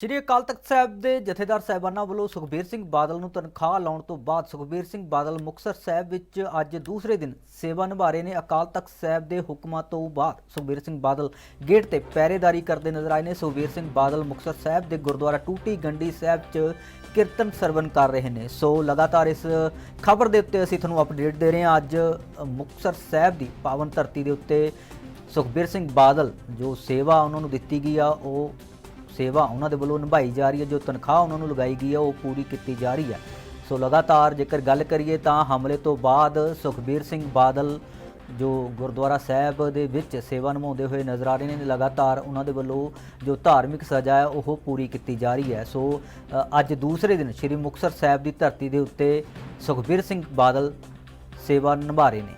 ਸ਼੍ਰੀ ਅਕਾਲ ਤਖਤ ਸਾਹਿਬ ਦੇ ਜਥੇਦਾਰ ਸਾਹਿਬਾਨਾਂ ਵੱਲੋਂ ਸੁਖਬੀਰ ਸਿੰਘ ਬਾਦਲ ਨੂੰ ਤਨਖਾਹ ਲਾਉਣ ਤੋਂ ਬਾਅਦ ਸੁਖਬੀਰ ਸਿੰਘ ਬਾਦਲ ਮੁਕਤਸਰ ਸਾਹਿਬ ਵਿੱਚ ਅੱਜ ਦੂਸਰੇ ਦਿਨ ਸੇਵਾ ਨਿਭਾ ਰਹੇ ਨੇ। ਅਕਾਲ ਤਖਤ ਸਾਹਿਬ ਦੇ ਹੁਕਮਾਂ ਤੋਂ ਬਾਅਦ ਸੁਖਬੀਰ ਸਿੰਘ ਬਾਦਲ ਗੇਟ ਤੇ ਪਹਿਰੇਦਾਰੀ ਕਰਦੇ ਨਜ਼ਰ ਆਏ ਨੇ। ਸੁਖਬੀਰ ਸਿੰਘ ਬਾਦਲ ਮੁਕਤਸਰ ਸਾਹਿਬ ਦੇ ਗੁਰਦੁਆਰਾ ਟੂਟੀ ਗੰਡੀ ਸਾਹਿਬ 'ਚ ਕੀਰਤਨ ਸਰਵਨ ਕਰ ਰਹੇ ਨੇ। ਸੋ ਲਗਾਤਾਰ ਇਸ ਖਬਰ ਦੇ ਉੱਤੇ ਅਸੀਂ ਤੁਹਾਨੂੰ ਅਪਡੇਟ ਦੇ ਰਹੇ ਹਾਂ। ਅੱਜ ਅ, ਮੁਕਤਸਰ ਸਾਹਿਬ ਦੀ ਪਾਵਨ ਧਰਤੀ ਦੇ ਉੱਤੇ ਸੁਖਬੀਰ ਸਿੰਘ ਬਾਦਲ ਜੋ ਸੇਵਾ ਉਹਨਾਂ ਨੂੰ ਦਿੱਤੀ ਗਈ ਆ ਉਹ ਸੇਵਾ ਉਹਨਾਂ ਦੇ ਵੱਲੋਂ ਨਿਭਾਈ ਜਾ ਰਹੀ ਹੈ, ਜੋ ਤਨਖਾਹ ਉਹਨਾਂ ਨੂੰ ਲਗਾਈ ਗਈ ਹੈ, ਉਹ ਪੂਰੀ ਕੀਤੀ ਜਾ ਰਹੀ ਹੈ। ਸੋ ਲਗਾਤਾਰ ਜੇਕਰ ਗੱਲ ਕਰੀਏ ਤਾਂ ਹਮਲੇ ਤੋਂ ਬਾਅਦ ਸੁਖਬੀਰ ਸਿੰਘ ਬਾਦਲ ਜੋ ਗੁਰਦੁਆਰਾ ਸਾਹਿਬ ਦੇ ਵਿੱਚ ਸੇਵਾ ਨਿਭਾਉਂਦੇ ਹੋਏ ਨਜ਼ਰ ਆ ਰਹੇ ਨੇ, ਲਗਾਤਾਰ ਉਹਨਾਂ ਦੇ ਵੱਲੋਂ ਜੋ ਧਾਰਮਿਕ ਸਜ਼ਾ ਹੈ, ਉਹ ਪੂਰੀ ਕੀਤੀ ਜਾ ਰਹੀ ਹੈ। ਸੋ ਅੱਜ ਦੂਸਰੇ ਦਿਨ ਸ੍ਰੀ ਮੁਕਤਸਰ ਸਾਹਿਬ ਦੀ ਧਰਤੀ ਦੇ ਉੱਤੇ ਸੁਖਬੀਰ ਸਿੰਘ ਬਾਦਲ ਸੇਵਾ ਨਿਭਾ ਰਹੇ ਨੇ।